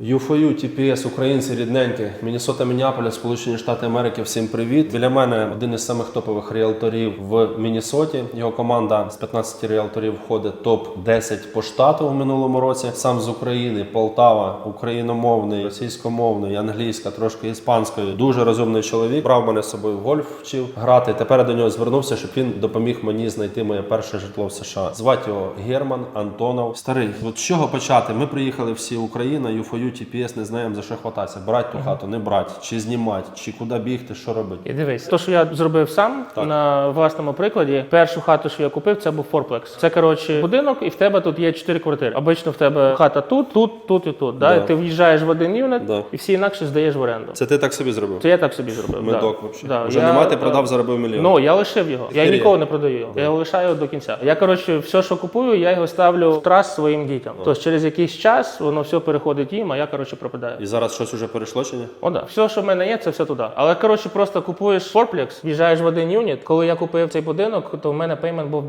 UFOU, TPS, українці рідненькі, Міннесота, Мінneаполіс, Сполучені Штати Америки. Всім привіт. Біля мене один із самих топових ріелторів в Міннесоті. Його команда з 15 ріелторів входить топ 10 по штату в минулому році. Сам з України, Полтава, україномовний, російськомовний, англійська, трошки іспанською. Дуже розумний чоловік. Брав мене з собою в гольф, вчив грати. Тепер до нього звернувся, щоб він допоміг мені знайти моє перше житло в США. Звати його Герман Антонов. Старий, от з чого почати? Ми приїхали всі Україна, UFOU, TPS, не знаємо за що хвататися. Брати ту хату, не брати, чи знімати, чи куди бігти, що робити. І дивись, то, що я зробив сам Так. на власному прикладі, першу хату, що я купив, це був форплекс. Це коротше будинок, і в тебе тут є чотири квартири. Обично в тебе хата тут, тут, тут і тут. Да? Да. І ти в'їжджаєш в один юнит Да. і всі інакше здаєш в оренду. Це ти так собі зробив? Це я так собі зробив. Медок да. взагалі. Да. Вже Я, нема, ти е, продав, заробив мільйон. Ну, я лишив його. Я Охерєть. ніколи не продаю його. Я його лишаю до кінця. Я коротше, все, що купую, я його ставлю в трас своїм дітям. Тобто через якийсь час воно все переходить їм, а я коротше пропадаю. І зараз щось уже перейшло чи ні? О, да. Все, що в мене є, це все туди. Але коротше, просто купуєш форплекс, в'їжджаєш в один юніт. Коли я купив цей будинок, то в мене пеймент був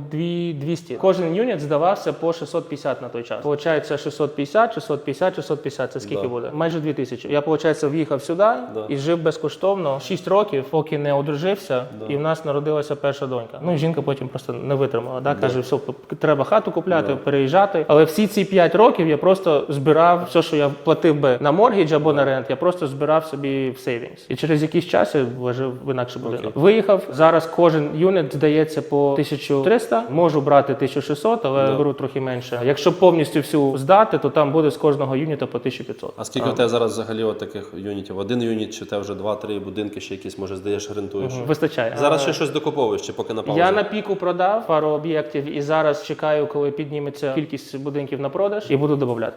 200. Кожен юніт здавався по 650 на той час. Получається 650, 650, 650. Це скільки Да. буде? Майже 2000. Я, виходить, в'їхав сюди Да. і жив безкоштовно 6 років, поки не одружився, і в нас народилася перша донька. Ну жінка потім просто не витримала. Да? Каже, все, треба хату купляти, переїжджати. Але всі ці 5 років я просто збирав все, що я платив би на моргідж або на рент, я просто збирав собі в сейвінгс. І через якийсь час я вложив в інакший будинок. Виїхав. Зараз кожен юнит здається по 1300. Можу брати 1600, але беру трохи менше. Якщо повністю всю здати, то там буде з кожного юніта по 1500. А скільки в тебе зараз взагалі от таких юнітів? Один юніт, чи тебе вже два-три будинки, ще якісь, може, здаєш, рентуєш? Вистачає. Зараз ще щось докуповуєш, чи поки на паузі? Я на піку продав пару об'єктів і зараз чекаю, коли підніметься кількість будинків на продаж, і буду додати.